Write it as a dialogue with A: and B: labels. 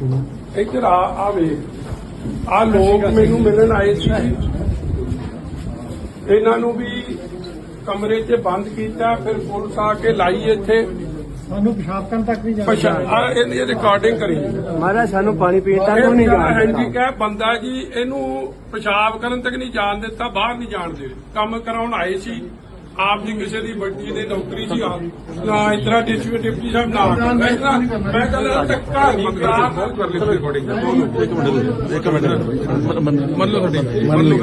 A: ਇੱਧਰ ਆ ਆ ਵੇਖ। ਆ ਲੋਕ ਮੈਨੂੰ ਮਿਲਣ ਆਏ ਸੀ। ਇਹਨਾਂ ਨੂੰ ਵੀ ਕਮਰੇ 'ਚ ਬੰਦ ਕੀਤਾ ਫਿਰ ਪੁਲਿਸ ਆ ਕੇ ਲਾਈ ਇੱਥੇ।
B: ਸਾਨੂੰ ਪਿਸ਼ਾਬ ਕਰਨ ਤੱਕ ਵੀ
A: ਪਛਾ ਆ ਇਹਦੀ ਰਿਕਾਰਡਿੰਗ ਕਰੀ।
B: ਮਹਾਰਾਜ ਸਾਨੂੰ ਪਾਣੀ ਪੀਣ ਤੱਕ
A: ਇਹ
B: ਨਹੀਂ ਜਾਣ
A: ਹੈਂਡੀਕੈਪ ਬੰਦਾ ਜੀ ਇਹਨੂੰ ਪਿਸ਼ਾਬ ਕਰਨ ਤੱਕ ਨਹੀਂ ਜਾਣ ਦਿੱਤਾ ਬਾਹਰ ਨਹੀਂ ਜਾਣ ਦੇ ਕੰਮ ਕਰਾਉਣ ਆਏ ਸੀ। ਆਪ ਜੀ ਕਿਸੇ ਦੀ ਬੱਚੀ ਦੀ ਨੌਕਰੀ ਸੀ ਆ। ਨਾ ਇਤਰਾ ਡਿਸਟ੍ਰਿਕਟ ਡਿਪਟੀ ਸਾਹਿਬ ਨਾ ਮੈਂ ਇਤਰਾ ਮੈਂ ਕਹਿੰਦਾ ਧੱਕਾ ਨਹੀਂ ਕਰਾ ਕਰ ਲਈ ਰਿਕਾਰਡਿੰਗ ਇੱਕ ਮਿੰਟ ਇੱਕ ਮਿੰਟ। ਮੰਨ ਲਓ ਤੁਹਾਡੀ। ਮੰਨ ਲਓ